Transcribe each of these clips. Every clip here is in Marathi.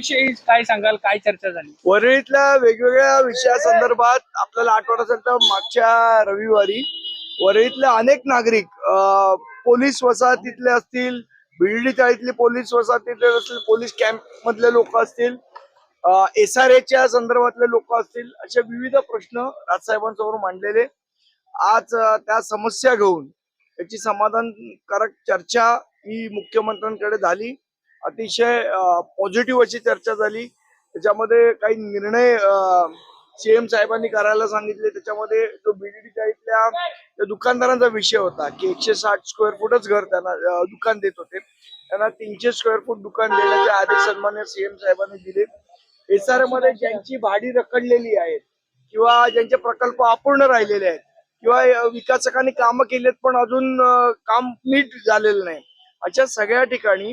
विषयी काय सांगाल? काय चर्चा झाली? वरळीतल्या वेगवेगळ्या विषयासंदर्भात आपल्याला आठवत असेल तर मागच्या रविवारी वरळीतले अनेक नागरिक पोलीस वसाहतीतले असतील बिल्डी चाळीतले पोलीस वसाहतीतले असतील पोलीस कॅम्प मधले लोक असतील एस आर एच्या संदर्भातले लोक असतील असे विविध प्रश्न राजसाहेबांसमोर मांडलेले. आज त्या समस्या घेऊन त्याची समाधानकारक चर्चा ही मुख्यमंत्र्यांकडे झाली. अतिशय पॉझिटिव्ह अशी चर्चा झाली. त्याच्यामध्ये काही निर्णय सीएम साहेबांनी करायला सांगितले. त्याच्यामध्ये जो बीडीडी इथल्या त्या दुकानदारांचा विषय होता की एकशे साठ स्क्वेअर फूटच घर त्यांना दुकान देत होते. त्यांना तीनशे स्क्वेअर फूट दुकान देण्याचे आदेश सन्मान्य सीएम साहेबांनी दिले. एसआरमध्ये ज्यांची भाडी रखडलेली आहेत किंवा ज्यांचे प्रकल्प अपूर्ण राहिलेले आहेत किंवा विकासकांनी कामं केलेत पण अजून काम नीट झालेलं नाही. अशा सगळ्या ठिकाणी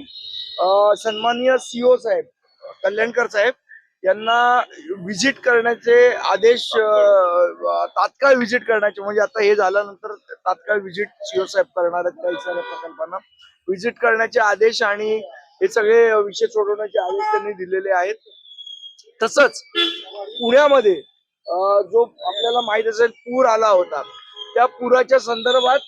सन्माननीय सीओ साहेब कल्याणकर साहेब यांना व्हिजिट करण्याचे आदेश तात्काळ व्हिजिट करण्याचे म्हणजे आता हे झाल्यानंतर तात्काळ व्हिजिट सीओ साहेब करणार आहेत काही साऱ्या प्रकल्पांना. व्हिजिट करण्याचे आदेश आणि हे सगळे विषय सोडवण्याचे आदेश त्यांनी दिलेले आहेत. तसंच पुण्यामध्ये जो आपल्याला माहीत असेल पूर आला होता त्या पुराच्या संदर्भात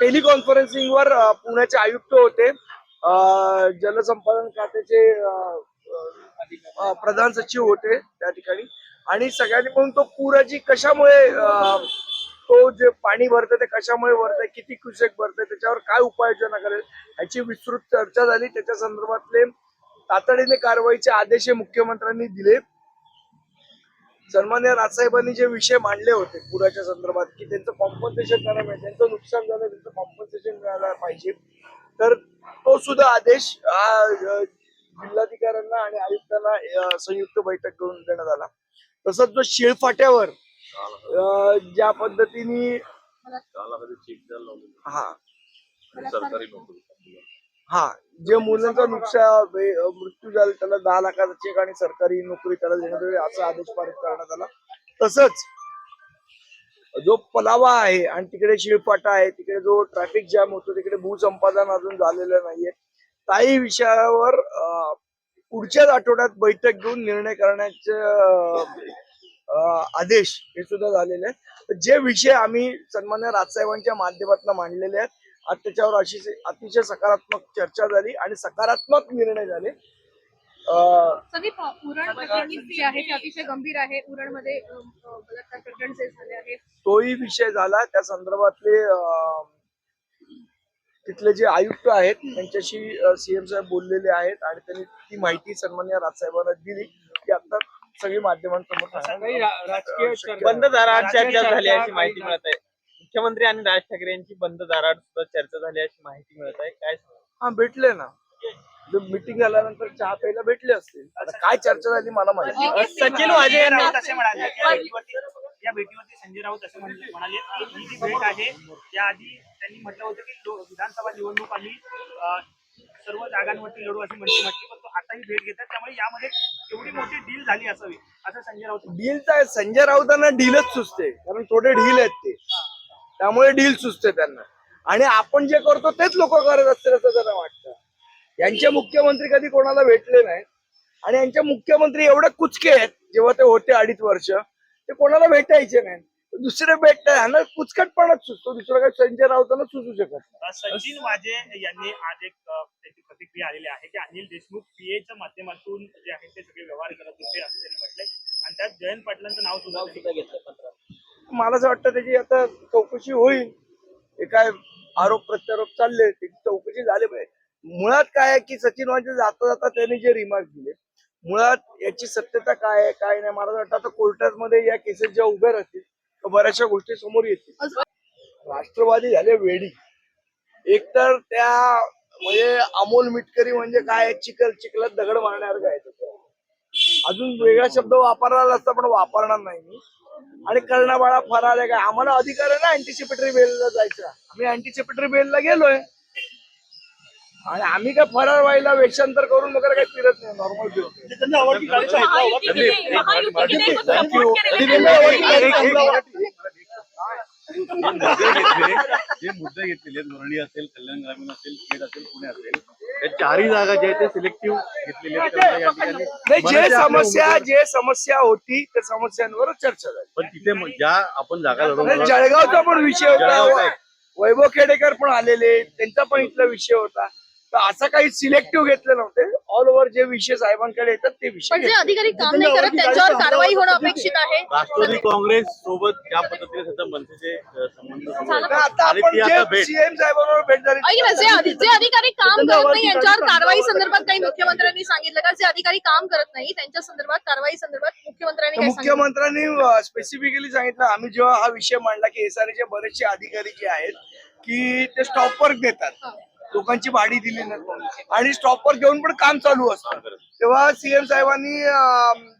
टेलिकॉन्फरन्सिंग वर पुण्याचे आयुक्त होते. जलसंपादन खात्याचे प्रधान सचिव होते त्या ठिकाणी. आणि सगळ्यांनी म्हणून तो पुराची कशामुळे तो जे पाणी भरतं ते कशामुळे भरतंय किती कृषक भरतंय त्याच्यावर काय उपाययोजना करेल याची विस्तृत चर्चा झाली. त्याच्या संदर्भातले तातडीने कारवाईचे आदेश हे मुख्यमंत्र्यांनी दिले. सन्मान्य राजसाहेबांनी जे विषय मांडले होते पुराच्या संदर्भात की त्यांचं कॉम्पन्सेशन करायला पाहिजे त्यांचं नुकसान झालं त्यांचं कॉम्पन्सेशन मिळायला पाहिजे. तर तो सुद्धा आदेश जिल्हाधिकाऱ्यांना आणि आयुक्तांना संयुक्त बैठक करून देण्यात आला. तसंच जो शिळफाट्यावर ज्या पद्धतीने हा. सरकारी नोकरी. हा जे मुलांचा नुकसान मृत्यू झाला त्याला दहा लाखाचा चेक आणि सरकारी नोकरी त्याला देण्यात यावी असा आदेश पारित करण्यात आला. तसंच जो पलावा आहे आणि तिकडे शिळपाटा आहे तिकडे जो ट्रॅफिक जॅम होतो तिकडे भूसंपादन अजून झालेलं नाहीये. काही विषयावर पुढच्याच आठवड्यात बैठक घेऊन निर्णय करण्याचे आदेश हे सुद्धा झालेले आहेत. जे विषय आम्ही सन्मान्य राजसाहेबांच्या माध्यमातून मांडलेले आहेत आज त्याच्यावर अशी अतिशय सकारात्मक चर्चा झाली आणि सकारात्मक निर्णय झाले. अतिशय गंभीर आहे. उरणमध्ये बलात्कार प्रकरण जे आहे. तोही विषय झाला. त्या संदर्भातले तिथले जे आयुक्त आहेत त्यांच्याशी सीएम साहेब बोललेले आहेत आणि त्यांनी ती माहिती सन्मान्य राजसाहेबांना दिली की आता सगळी माध्यमांसमोर. बंद झाली माहिती मिळत आहे. मुख्यमंत्री आणि राज ठाकरे यांची बंद दाराआड सुद्धा चर्चा झाली अशी माहिती मिळत आहे. काय सांगाल? हा भेटले ना. मीटिंग झाल्यानंतर चहा प्यायला भेटले असतील. आता काय चर्चा झाली मला माहिती सचिन वाजे यांनी राऊत असे म्हणाले. की या भेटीवरती या भेटीवरती संजय राऊत असे म्हण- म्हणाले की ही जी भेट आहे त्याआधी त्यांनी म्हटलं होतं की लो- विधानसभा निवडणूक आम्ही अं, सर्व जागांवरती लढू अशी म्हणती म्हटली पण तो आता ही भेट घेतात. त्यामुळे यामध्ये एवढी मोठी डील झाली असावी असं संजय राऊत म्हणाले. डीलचा संजय राऊतांना डीलच सुचते. कारण थोडे ढील आहेत ते. त्यामुळे डील सुचते त्यांना. आणि आपण जे करतो तेच लोक करत असतील असं त्यांना वाटतं. यांचे मुख्यमंत्री कधी कोणाला भेटले नाहीत. आणि यांचे मुख्यमंत्री एवढे कुचके आहेत जेव्हा ते होते अडीच वर्ष ते कोणाला भेटायचे नाही दुसरे भेट ह्यांना कुचकटपणाच सुचतो. दुसरं काही संजय राऊतांना सुचू शकत नाही. सचिन वाजे यांनी आज एक त्याची प्रतिक्रिया आलेली आहे की अनिल देशमुख पीएच्या माध्यमातून जे आहे ते सगळे व्यवहार करत होते असं त्यांनी म्हटलंय. आणि त्यात जयंत पाटलांचं नाव सुद्धा त्यांनी मला असं वाटतं त्याची आता चौकशी होईल. हे काय आरोप प्रत्यारोप चालले त्याची चौकशी झाली पाहिजे. मुळात काय आहे की सचिन वाजे जाता जाता त्यांनी जे रिमार्क दिले मुळात याची सत्यता काय आहे काय नाही मला वाटतं आता कोर्टामध्ये या केसेस ज्या उभ्या राहतील तर बऱ्याचशा गोष्टी समोर येतील. राष्ट्रवादी झाले वेडी. एकतर त्या म्हणजे अमोल मिटकरी म्हणजे काय चिखल चिखलात दगड मारण्यासारखं काय? अजून वेगळा शब्द वापरला असता पण वापरणार नाही मी. आणि कर्णाबाळा फरार आहे काय आम्हाला अधिकार आहे ना अँटिसिपेटरी बेलला जायचा. आम्ही अँटिसिपेटरी बेलला गेलोय. आणि आम्ही काय फरार व्हायला वेषांतर करून वगैरे काही फिरत नाही नॉर्मल फिरतो मुद्दे घेतलेले वरळी असेल कल्याण ग्रामीण असेल खेड असेल पुणे असेल. त्या चारही जागा ज्या आहेत ते सिलेक्टिव्ह घेतलेल्या नाही जे बरेचसे आपले समस्या जे समस्या होती त्या समस्यांवर चर्चा झाली. पण तिथे ज्या आपण जागा नाही, जळगावचा पण विषय जळगावचा होता एक. वैभव खेडेकर पण आलेले त्यांचा पण इथला विषय होता. तर असं काही सिलेक्टिव्ह घेतले नव्हते. ऑल ओव्हर जे विषय साहेबांकडे येतात ते विषय पण जे घेतले. अधिकारी काम नाही करत त्यांच्यावर कारवाई होणं अपेक्षित आहे. राष्ट्रवादी काँग्रेस सोबत ज्या पद्धतीने सध्या मनसेचे अ, संबंध सुरू आहेत. तर आता आणि आपण ती आता जे भेट सीएम साहेबांबरोबर भेट झाली ऐक ना, जे अधि- जे अधिकारी काम करत नाही यांच्यावर कारवाई संदर्भात काही मुख्यमंत्र्यांनी सांगितलं का? जे अधिकारी काम करत नाही त्यांच्या संदर्भात कारवाई संदर्भात मुख्यमंत्र्यांनी तर काय सांगितलं? मुख्यमंत्र्यांनी स्पेसिफिकली सांगितलं आम्ही जेव्हा हा विषय मांडला की एसआरचे बरेचसे अधिकारी जे आहेत की ते स्टॉपवर देतात. लोकांची भाडी दिली नाही आणि स्टॉपवर घेऊन पण काम चालू असतं. तेव्हा सीएम साहेबांनी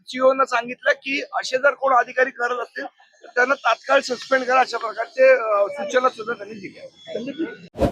सीओ सांगितलं की असे जर कोण अधिकारी करत असतील तर त्यांना तात्काळ सस्पेंड करा अशा प्रकारचे सूचना सुद्धा त्यांनी दिल्या.